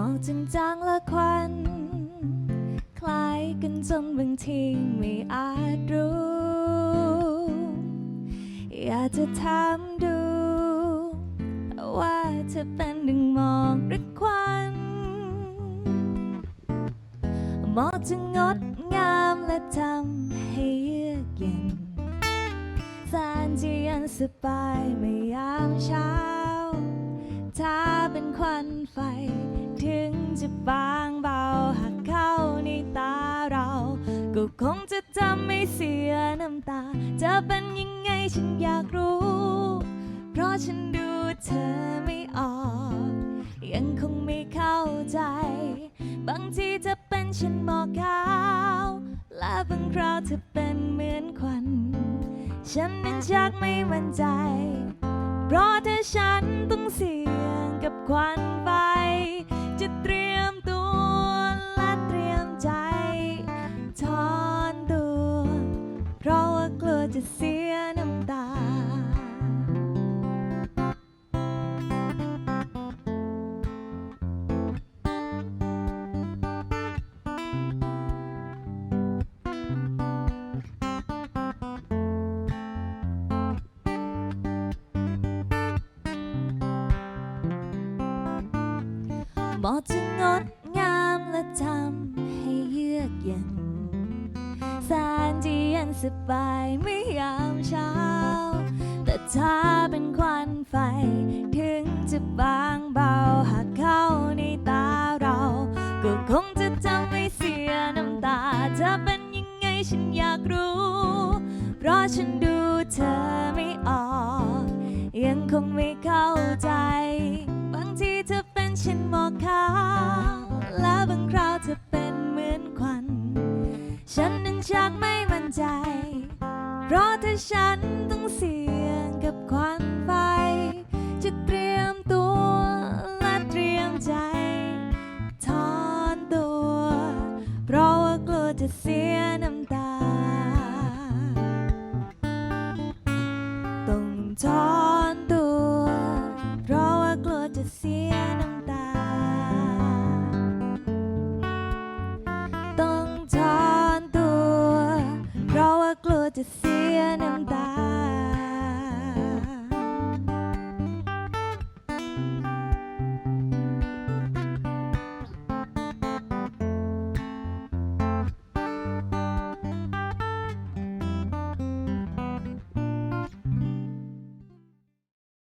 มองจางๆและควัน คล้ายกันจนบางทีไม่อาจรู้ อยากจะถามดู ว่าเธอเป็นดึงมอกหรือควันมอกจะงดงามและทำให้เยือกเย็นแสนจะเย็นสบายไม่ยามเช้าถ้าเป็นควันไฟ จะบางเบาหากเข้าในตาเรา ก็คงจะทำให้เสียน้ำตา จะเป็นยังไงฉันอยากรู้ เพราะฉันดูเธอไม่ออก ยังคงไม่เข้าใจ บางทีจะเป็นฉันหมอกขาว และบางคราวเธอเป็นเหมือนควัน ฉันนั้นชักไม่มั่นใจ เพราะถ้าฉันต้องเสี่ยงกับควัน จะเสียน้ำตา หมอกจะงดงามและทำให้เยือกเย็น แสนจะเย็นสบายไม่ยามเช้า แต่ถ้าเป็นควันไฟ ถึงจะบางเบาหากเข้าในตาเรา ก็คงจะทำให้เสียน้ำตาจะเป็นยังไงฉันอยากรู้ เพราะฉันดูเธอไม่ออก ยังคงไม่เข้าใจ บางทีเธอเป็นเช่นหมอกขาวและบางคราวเธอเป็นเหมือนควันฉัน ชักไม่มั่นใจ เพราะถ้าฉันต้องเสี่ยงกับควันไฟ จะเตรียมตัวและเตรียมใจถอนตัว เพราะว่ากลัวจะเสียน้ำตา ต้องถอนตัว เพราะว่ากลัวจะเสีย จะเสียน้ำตา